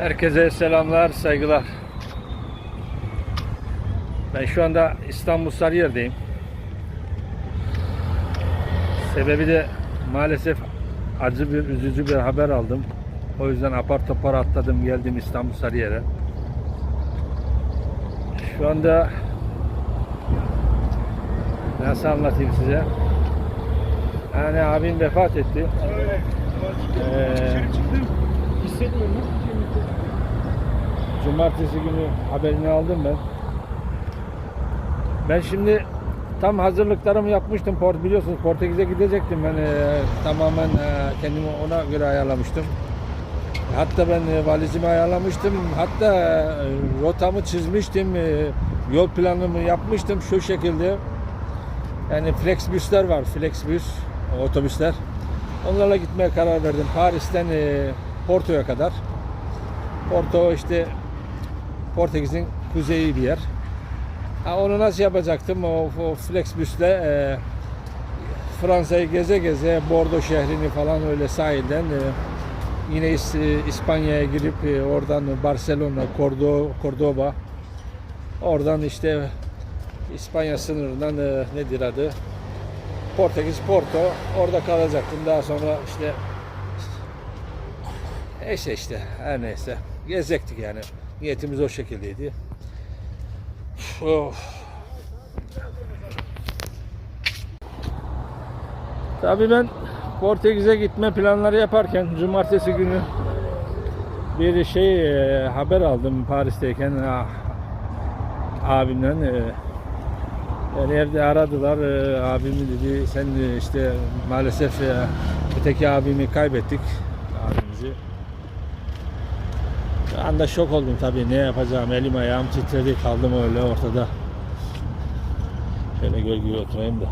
Herkese selamlar, saygılar. Ben şu anda İstanbul Sarıyer'deyim. Sebebi de maalesef acı bir, üzücü bir haber aldım. O yüzden apar topar atladım, geldim İstanbul Sarıyer'e. Şu anda nasıl anlatayım size? Yani abim vefat etti. Ee, Hissetmiyorum. Cumartesi günü haberini aldım ben. Ben şimdi tam hazırlıklarımı yapmıştım. Port biliyorsunuz Portekiz'e gidecektim ben e, tamamen e, kendimi ona göre ayarlamıştım. Hatta ben e, valizimi ayarlamıştım. Hatta e, rotamı çizmiştim. e, yol planımı yapmıştım şu şekilde. Yani Flexbüsler var. Flexbüs otobüsler. Onlarla gitmeye karar verdim. Paris'ten e, Porto'ya kadar. Porto işte Portekiz'in kuzeyi bir yer. Ha, onu nasıl yapacaktım? O, o Flexbüs'le e, Fransa'yı geze geze Bordeaux şehrini falan öyle sahilden e, yine İs- İspanya'ya girip e, oradan Barcelona, Cordo, Cordoba oradan işte İspanya sınırından e, nedir adı? Portekiz, Porto orada kalacaktım. Daha sonra işte Neyse işte her neyse. Gezecektik yani. Niyetimiz o şekildeydi. Of. Tabii ben Portekiz'e gitme planları yaparken cumartesi günü bir şey e, haber aldım Paris'teyken ah, abimden e, yani evde aradılar e, abimi dedi sen işte maalesef e, öteki abimi kaybettik abimizi anda şok oldum tabii. Ne yapacağım? Elim ayağım titredi. Kaldım öyle ortada. Şöyle gölgeye oturayım da.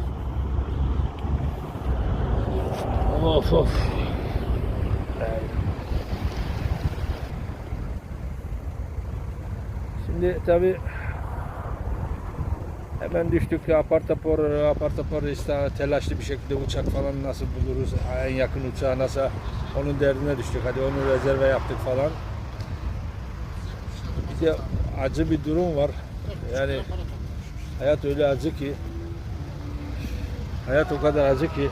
Of of. Şimdi tabii hemen düştük. Apar topar apar topar işte telaşlı bir şekilde uçak falan nasıl buluruz? En yakın uçağı nasıl onun derdine düştük. Hadi onu rezerve yaptık falan de acı bir durum var. Yani hayat öyle acı ki hayat o kadar acı ki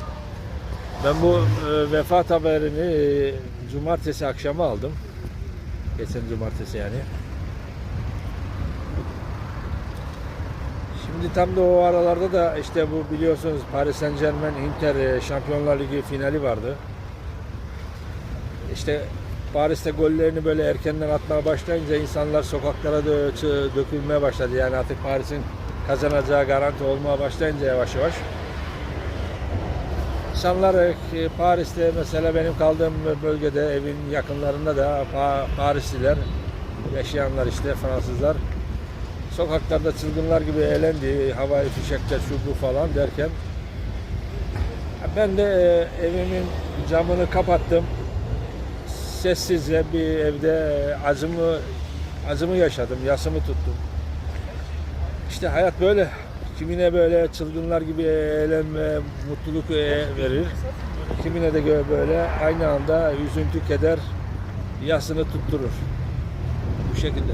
ben bu e, vefat haberini e, cumartesi akşamı aldım. Geçen cumartesi yani. Şimdi tam da o aralarda da işte bu biliyorsunuz Paris Saint Germain Inter e, Şampiyonlar Ligi finali vardı. İşte Paris'te gollerini böyle erkenden atmaya başlayınca insanlar sokaklara dökülmeye başladı. Yani artık Paris'in kazanacağı garanti olmaya başlayınca yavaş yavaş. İnsanlar e, Paris'te mesela benim kaldığım bölgede evin yakınlarında da Pa- Parisliler yaşayanlar işte Fransızlar sokaklarda çılgınlar gibi eğlendi. Havai fişekler şu bu falan derken ben de e, evimin camını kapattım sessizce bir evde acımı acımı yaşadım, yasımı tuttum. İşte hayat böyle. Kimine böyle çılgınlar gibi eğlenme, mutluluk e, verir. Kimine de böyle aynı anda üzüntü, keder yasını tutturur. Bu şekilde.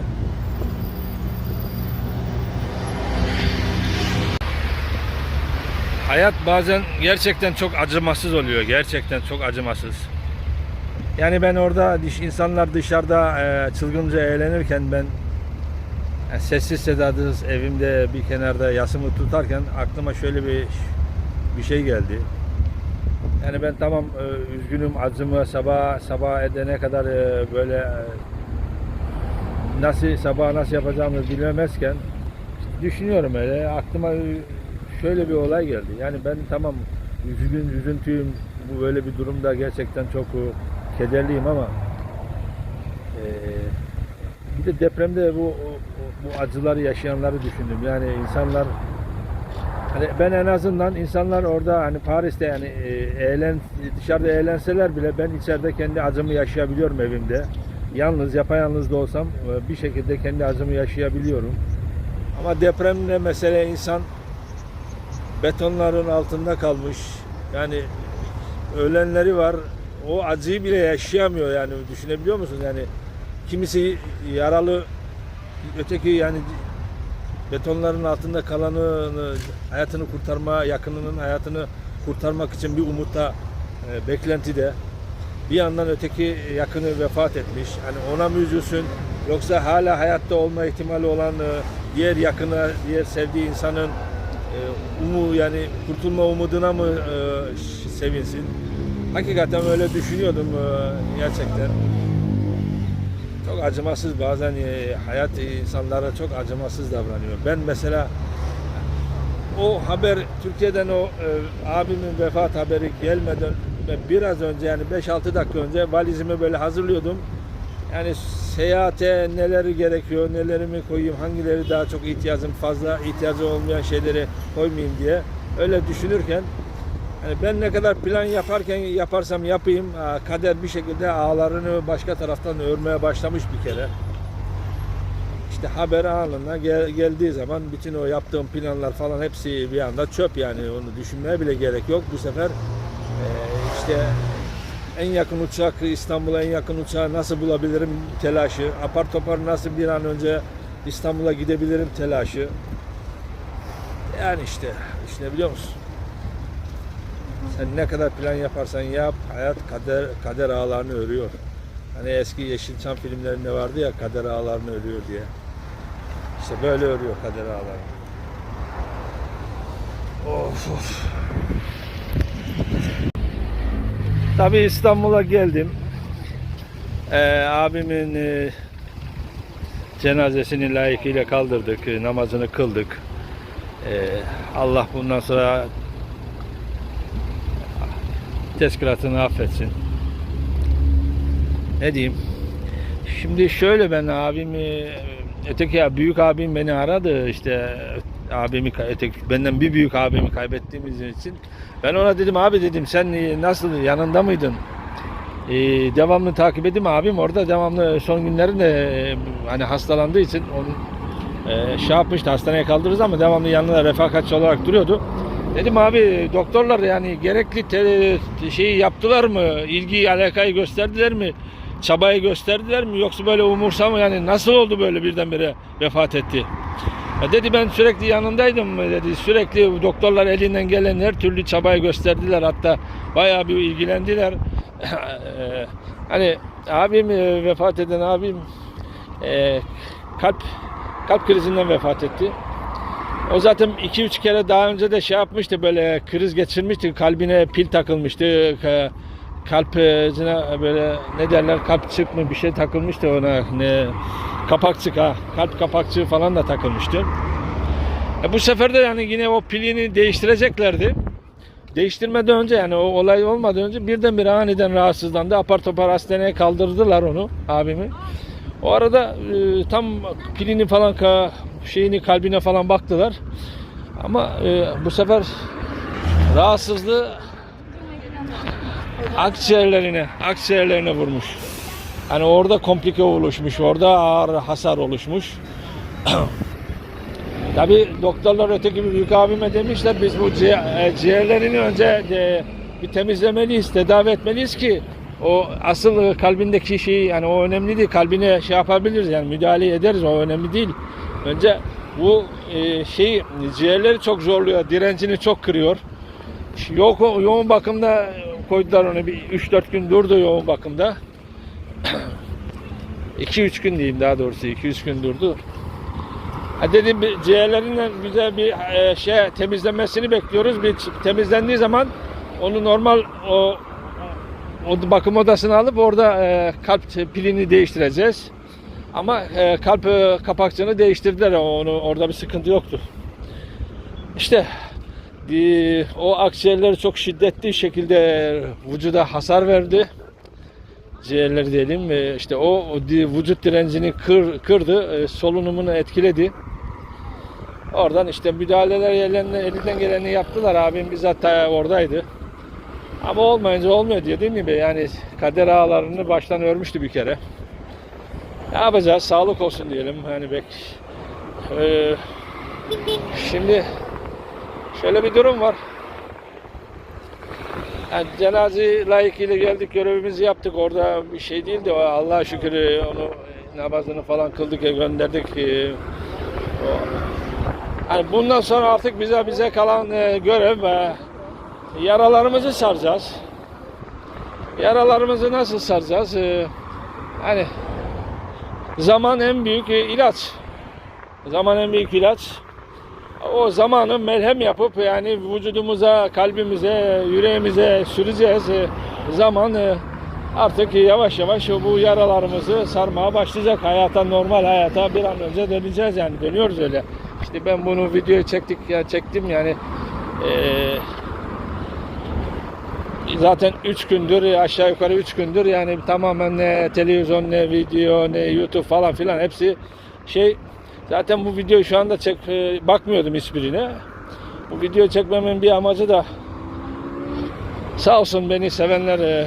Hayat bazen gerçekten çok acımasız oluyor. Gerçekten çok acımasız. Yani ben orada insanlar dışarıda e, çılgınca eğlenirken ben e, sessiz sedasız evimde bir kenarda yasımı tutarken aklıma şöyle bir bir şey geldi. Yani ben tamam e, üzgünüm acımı sabah sabah edene kadar böyle nasıl sabah nasıl yapacağımı bilemezken düşünüyorum öyle aklıma şöyle bir olay geldi. Yani ben tamam üzgün üzüntüyüm bu böyle bir durumda gerçekten çok kederliyim ama eee, bir de depremde bu bu acıları yaşayanları düşündüm. Yani insanlar hani ben en azından insanlar orada hani Paris'te yani eee, eğlen dışarıda eğlenseler bile ben içeride kendi acımı yaşayabiliyorum evimde. Yalnız yapayalnız da olsam e, bir şekilde kendi acımı yaşayabiliyorum. Ama depremde mesele insan betonların altında kalmış. Yani ölenleri var. O acıyı bile yaşayamıyor yani düşünebiliyor musun? Yani kimisi yaralı, öteki yani betonların altında kalanı hayatını kurtarma, yakınının hayatını kurtarmak için bir umutta, e, beklentide. Bir yandan öteki yakını vefat etmiş. Hani ona mı üzülsün yoksa hala hayatta olma ihtimali olan e, diğer yakına, diğer sevdiği insanın e, umu yani kurtulma umuduna mı e, sevinsin? Hakikaten öyle düşünüyordum e, gerçekten. Çok acımasız bazen e, hayat insanlara çok acımasız davranıyor. Ben mesela o haber Türkiye'den o e, abimin vefat haberi gelmeden biraz önce yani 5-6 dakika önce valizimi böyle hazırlıyordum. Yani seyahate neleri gerekiyor, nelerimi koyayım, hangileri daha çok ihtiyacım fazla, ihtiyacı olmayan şeyleri koymayayım diye öyle düşünürken yani ben ne kadar plan yaparken yaparsam yapayım aa, kader bir şekilde ağlarını başka taraftan örmeye başlamış bir kere. İşte haber anında gel- geldiği zaman bütün o yaptığım planlar falan hepsi bir anda çöp yani onu düşünmeye bile gerek yok. Bu sefer e, işte en yakın uçak İstanbul'a en yakın uçağı nasıl bulabilirim telaşı. Apar topar nasıl bir an önce İstanbul'a gidebilirim telaşı. Yani işte işte biliyor musun? Sen ne kadar plan yaparsan yap hayat kader kader ağlarını örüyor. Hani eski Yeşilçam filmlerinde vardı ya kader ağlarını örüyor diye. İşte böyle örüyor kader ağlarını. Of of. Tabii İstanbul'a geldim. Ee, abimin e, cenazesini layıkıyla kaldırdık, namazını kıldık. Ee, Allah bundan sonra teskiratını affetsin. Ne diyeyim? Şimdi şöyle ben abimi öteki ya büyük abim beni aradı işte abimi öteki, benden bir büyük abimi kaybettiğimiz için ben ona dedim abi dedim sen nasıl yanında mıydın? Ee, devamlı takip edeyim abim orada devamlı son günlerinde e, hani hastalandığı için onun e, şey yapmıştı hastaneye kaldırırız ama devamlı yanında refakatçi olarak duruyordu. Dedim abi doktorlar yani gerekli te- şeyi yaptılar mı? İlgiyi alakayı gösterdiler mi? Çabayı gösterdiler mi? Yoksa böyle umursama yani nasıl oldu böyle birdenbire vefat etti? Ya dedi ben sürekli yanındaydım dedi. Sürekli doktorlar elinden gelen her türlü çabayı gösterdiler. Hatta bayağı bir ilgilendiler. Hani abim e, vefat eden abim e, kalp kalp krizinden vefat etti. O zaten 2-3 kere daha önce de şey yapmıştı böyle kriz geçirmişti. Kalbine pil takılmıştı. Ka- Kalpine böyle ne derler kapçık mı bir şey takılmıştı ona. Ne kapakçık ha. Kalp kapakçığı falan da takılmıştı. E bu sefer de yani yine o pilini değiştireceklerdi. Değiştirmeden önce yani o olay olmadan önce birdenbire aniden rahatsızlandı. Apar topar hastaneye kaldırdılar onu abimi. O arada e, tam pilini falan ka, şeyini kalbine falan baktılar. Ama e, bu sefer rahatsızlığı akciğerlerine, akciğerlerine vurmuş. Hani orada komplike oluşmuş, orada ağır hasar oluşmuş. Tabi doktorlar öteki bir büyük abime demişler biz bu e, ciğerlerini önce e, bir temizlemeliyiz, tedavi etmeliyiz ki o asıl kalbindeki şeyi yani o önemli değil. Kalbine şey yapabiliriz yani müdahale ederiz o önemli değil. Önce bu e, şey ciğerleri çok zorluyor, direncini çok kırıyor. Yok yoğun bakımda koydular onu bir 3-4 gün durdu yoğun bakımda. 2-3 gün diyeyim daha doğrusu 2-3 gün durdu. Ha dedim ciğerlerinden güzel bir e, şey temizlenmesini bekliyoruz. Bir temizlendiği zaman onu normal o o bakım odasına alıp orada e, kalp pilini değiştireceğiz. Ama e, kalp e, kapakçığını değiştirdiler. Onu orada bir sıkıntı yoktu. İşte bir, o akciğerleri çok şiddetli şekilde vücuda hasar verdi. Ciğerleri diyelim ve işte o, o vücut direncini kır, kırdı, e, solunumunu etkiledi. Oradan işte müdahaleler elinden, geleni yaptılar. Abim bizzat da oradaydı. Ama olmayınca olmuyor dediğim gibi yani kader ağlarını baştan örmüştü bir kere. Ne yapacağız? Sağlık olsun diyelim. Hani bek. Ee, şimdi şöyle bir durum var. Yani cenaze layıkıyla geldik görevimizi yaptık orada bir şey değildi o Allah'a şükür e, onu e, namazını falan kıldık e, gönderdik. Yani bundan sonra artık bize bize kalan görev yaralarımızı saracağız. Yaralarımızı nasıl saracağız? E, Hani zaman en büyük e, ilaç. Zaman en büyük ilaç. O zamanı melhem yapıp yani vücudumuza, kalbimize, yüreğimize süreceğiz. E, Zaman e, artık yavaş yavaş bu yaralarımızı sarmaya başlayacak. Hayata, normal hayata bir an önce döneceğiz yani dönüyoruz öyle. İşte ben bunu videoyu çektik ya çektim yani eee zaten 3 gündür aşağı yukarı 3 gündür yani tamamen ne televizyon ne video ne YouTube falan filan hepsi şey zaten bu videoyu şu anda çek e, bakmıyordum hiçbirine. Bu video çekmemin bir amacı da sağ olsun beni sevenler e,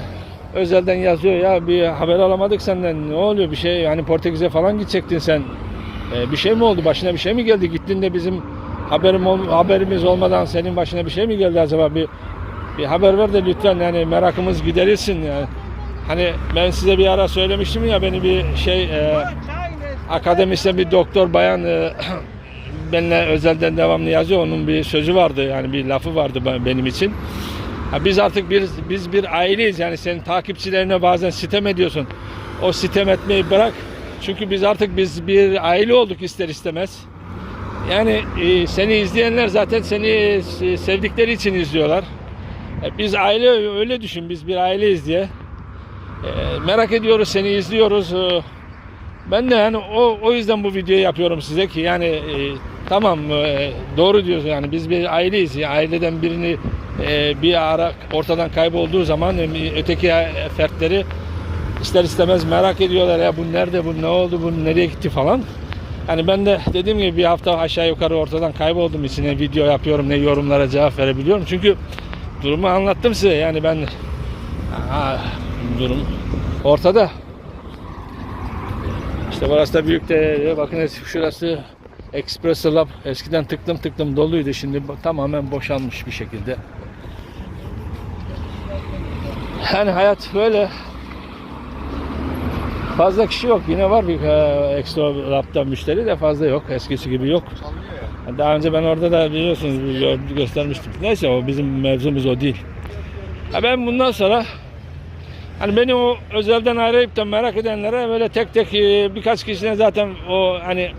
özelden yazıyor ya bir haber alamadık senden ne oluyor bir şey yani Portekiz'e falan gidecektin sen. E, bir şey mi oldu başına bir şey mi geldi? Gittin de bizim haberim haberimiz olmadan senin başına bir şey mi geldi acaba? Bir bir haber ver de lütfen yani merakımız giderilsin yani. Hani ben size bir ara söylemiştim ya beni bir şey e, akademisyen bir doktor bayan e, benimle özelden devamlı yazıyor. Onun bir sözü vardı yani bir lafı vardı ben- benim için. Ha, biz artık bir biz bir aileyiz yani senin takipçilerine bazen sitem ediyorsun. O sitem etmeyi bırak. Çünkü biz artık biz bir aile olduk ister istemez. Yani e, seni izleyenler zaten seni e, sevdikleri için izliyorlar. E, Biz aile öyle düşün biz bir aileyiz diye. E, merak ediyoruz seni izliyoruz. E, ben de yani o o yüzden bu videoyu yapıyorum size ki yani tamam doğru diyorsun yani biz bir aileyiz. Yani aileden birini bir ara ortadan kaybolduğu zaman öteki fertleri ister istemez merak ediyorlar ya bu nerede bu ne oldu bu nereye gitti falan. Yani ben de dediğim gibi bir hafta aşağı yukarı ortadan kayboldum içine video yapıyorum ne yorumlara cevap verebiliyorum. Çünkü durumu anlattım size. Yani ben Aa, durum ortada. İşte burası da büyük de bakın şurası Espresso Lab eskiden tıklım tıklım doluydu. Şimdi tamamen boşalmış bir şekilde. Yani hayat böyle. Fazla kişi yok. Yine var bir e, Extra Lab'da müşteri de fazla yok. Eskisi gibi yok. Daha önce ben orada da biliyorsunuz göstermiştim. Neyse o bizim mevzumuz o değil. Ha ben bundan sonra hani beni o özelden arayıp da merak edenlere böyle tek tek e, birkaç kişine zaten o hani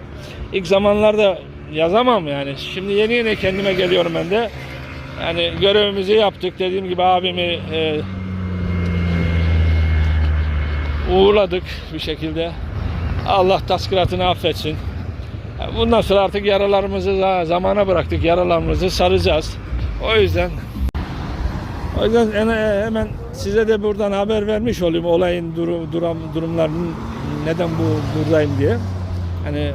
ilk zamanlarda yazamam yani. Şimdi yeni yeni kendime geliyorum ben de. Yani görevimizi yaptık. Dediğim gibi abimi e, uğurladık bir şekilde. Allah taskiratını affetsin. Bundan sonra artık yaralarımızı za- zamana bıraktık. Yaralarımızı saracağız. O yüzden o yüzden en- hemen size de buradan haber vermiş olayım olayın durum, durum durumlarının neden bu buradayım diye. Hani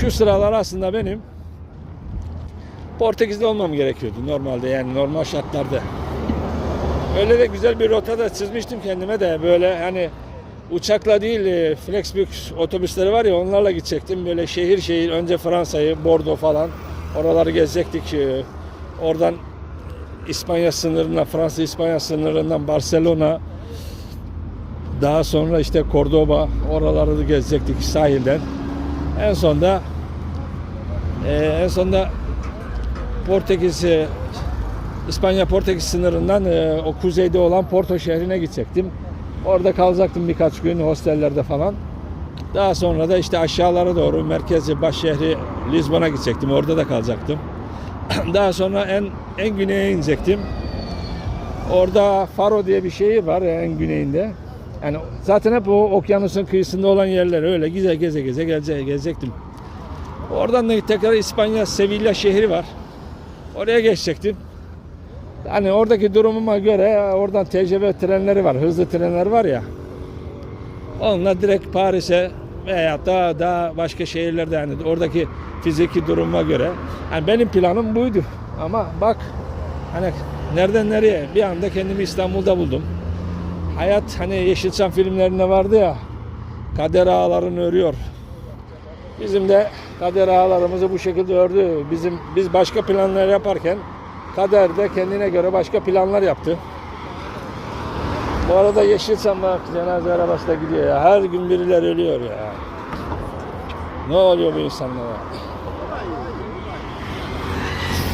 şu sıralar aslında benim Portekiz'de olmam gerekiyordu normalde yani normal şartlarda. Öyle de güzel bir rota da çizmiştim kendime de böyle hani uçakla değil e, Flexbus otobüsleri var ya onlarla gidecektim. Böyle şehir şehir önce Fransa'yı, Bordeaux falan oraları gezecektik. E, Oradan İspanya sınırına, Fransa İspanya sınırından Barcelona daha sonra işte Cordoba oraları da gezecektik sahilden. En sonda e, en sonda Portekiz e, İspanya Portekiz sınırından o kuzeyde olan Porto şehrine gidecektim. Orada kalacaktım birkaç gün hostellerde falan. Daha sonra da işte aşağılara doğru merkezi baş şehri Lizbon'a gidecektim. Orada da kalacaktım. Daha sonra en en güneye inecektim. Orada Faro diye bir şehir var en güneyinde. Yani zaten hep o okyanusun kıyısında olan yerler öyle geze geze geze geze gezecektim. Oradan da tekrar İspanya Sevilla şehri var. Oraya geçecektim. Hani oradaki durumuma göre oradan TCV trenleri var, hızlı trenler var ya. Onunla direkt Paris'e veya da daha başka şehirlerde yani oradaki fiziki duruma göre. Yani benim planım buydu. Ama bak hani nereden nereye bir anda kendimi İstanbul'da buldum. Hayat hani Yeşilçam filmlerinde vardı ya kader ağlarını örüyor. Bizim de kader ağlarımızı bu şekilde ördü. Bizim biz başka planlar yaparken Kader de kendine göre başka planlar yaptı. Bu arada Yeşilçam bak cenaze arabası da gidiyor ya. Her gün birileri ölüyor ya. Ne oluyor bu insanlara?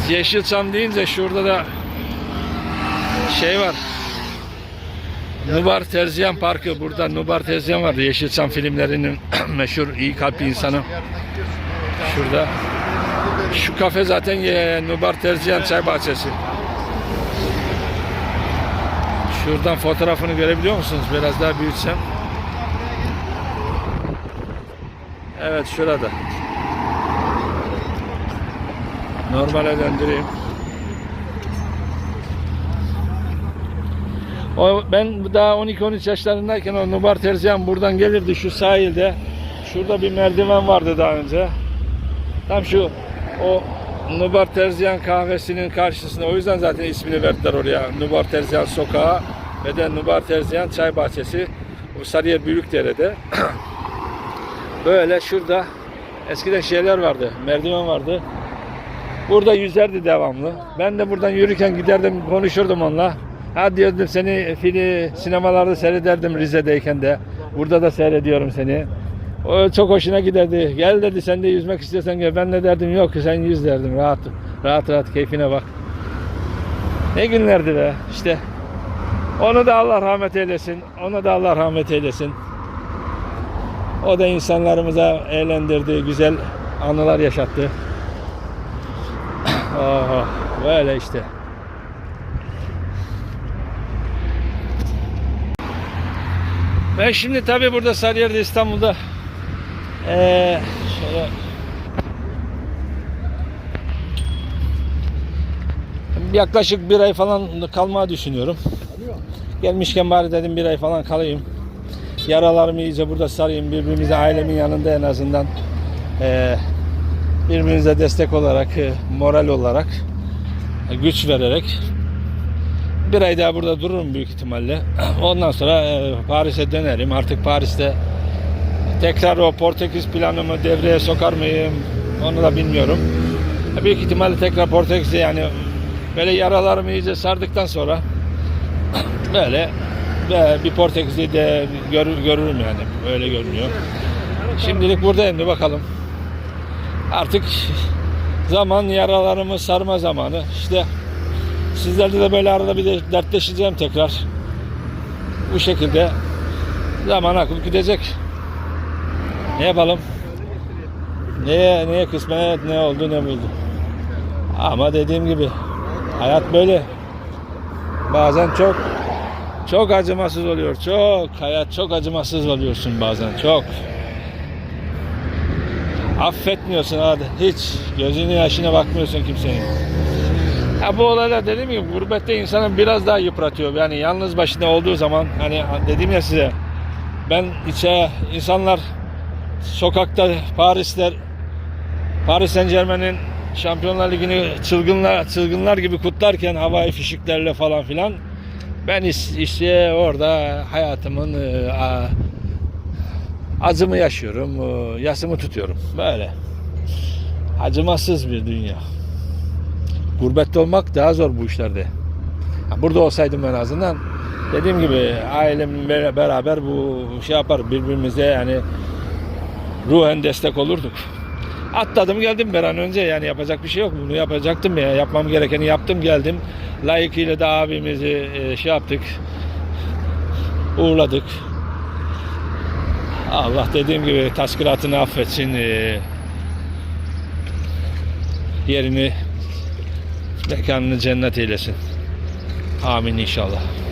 Yeşilçam deyince şurada da şey var. Nubar Terziyan Parkı. Burada Nubar Terziyan vardı. Yeşilçam filmlerinin meşhur iyi kalpli insanı. Şurada. Şu kafe zaten ye- Nubar Terziyan Çay Bahçesi. Şuradan fotoğrafını görebiliyor musunuz? Biraz daha büyütsem. Evet şurada. Normale döndüreyim. O, ben daha 12-13 yaşlarındayken o Nubar Terziyan buradan gelirdi şu sahilde. Şurada bir merdiven vardı daha önce. Tam şu o Nubar Terziyan kahvesinin karşısında. O yüzden zaten ismini verdiler oraya. Nubar Terziyan Sokağı ve de Nubar Terziyan Çay Bahçesi. Bu Sarıyer Büyükdere'de. Böyle şurada eskiden şeyler vardı. Merdiven vardı. Burada yüzerdi devamlı. Ben de buradan yürürken giderdim konuşurdum onunla. Ha diyordum seni fili sinemalarda seyrederdim Rize'deyken de. Burada da seyrediyorum seni. O çok hoşuna giderdi. Gel dedi sen de yüzmek istiyorsan gel. Ben de derdim yok sen yüz derdim. Rahat rahat rahat keyfine bak. Ne günlerdi be işte. Onu da Allah rahmet eylesin. Ona da Allah rahmet eylesin. O da insanlarımıza eğlendirdi, güzel anılar yaşattı. Oho, böyle işte. Ben şimdi tabii burada Sarıyer'de İstanbul'da eee şöyle yaklaşık bir ay falan kalmayı düşünüyorum. Gelmişken bari dedim bir ay falan kalayım. Yaralarımı iyice burada sarayım. Birbirimize ailemin yanında en azından eee birbirimize destek olarak, e, moral olarak, e, güç vererek bir ay daha burada dururum büyük ihtimalle. Ondan sonra e, Paris'e dönerim. Artık Paris'te tekrar o Portekiz planımı devreye sokar mıyım onu da bilmiyorum. Büyük ihtimalle tekrar Portekiz'e yani böyle yaralarımı iyice sardıktan sonra böyle bir Portekiz'i de görür, görürüm yani. Öyle görünüyor. Şimdilik buradayım bir bakalım. Artık zaman yaralarımı sarma zamanı. İşte sizlerle de böyle arada bir de dertleşeceğim tekrar. Bu şekilde zaman akıp gidecek. Ne yapalım? Neye, neye kısmet ne oldu ne buldu. Ama dediğim gibi hayat böyle. Bazen çok çok acımasız oluyor. Çok hayat çok acımasız oluyorsun bazen. Çok. Affetmiyorsun hadi. Hiç gözünün yaşına bakmıyorsun kimsenin. Ya bu olaylar dediğim gibi gurbette insanı biraz daha yıpratıyor. Yani yalnız başına olduğu zaman hani dedim ya size ben içe insanlar sokakta Parisler Paris Saint Germain'in Şampiyonlar Ligi'ni çılgınlar çılgınlar gibi kutlarken havai fişiklerle falan filan ben işte orada hayatımın e, acımı yaşıyorum, e, yasımı tutuyorum. Böyle. Acımasız bir dünya. Gurbette olmak daha zor bu işlerde. Burada olsaydım en azından dediğim gibi ailemle beraber bu şey yapar birbirimize yani ruhen destek olurduk. Atladım geldim bir an önce yani yapacak bir şey yok. Bunu yapacaktım ya. Yapmam gerekeni yaptım geldim. Layıkıyla da abimizi e, şey yaptık. Uğurladık. Allah dediğim gibi taskiratını affetsin. e, yerini mekanını cennet eylesin. Amin inşallah.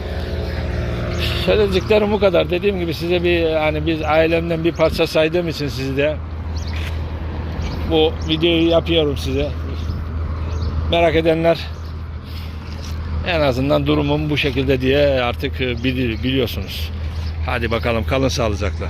Söyleyeceklerim bu kadar. Dediğim gibi size bir hani biz ailemden bir parça saydığım için sizi de bu videoyu yapıyorum size. Merak edenler en azından durumum bu şekilde diye artık bili- biliyorsunuz. Hadi bakalım kalın sağlıcakla.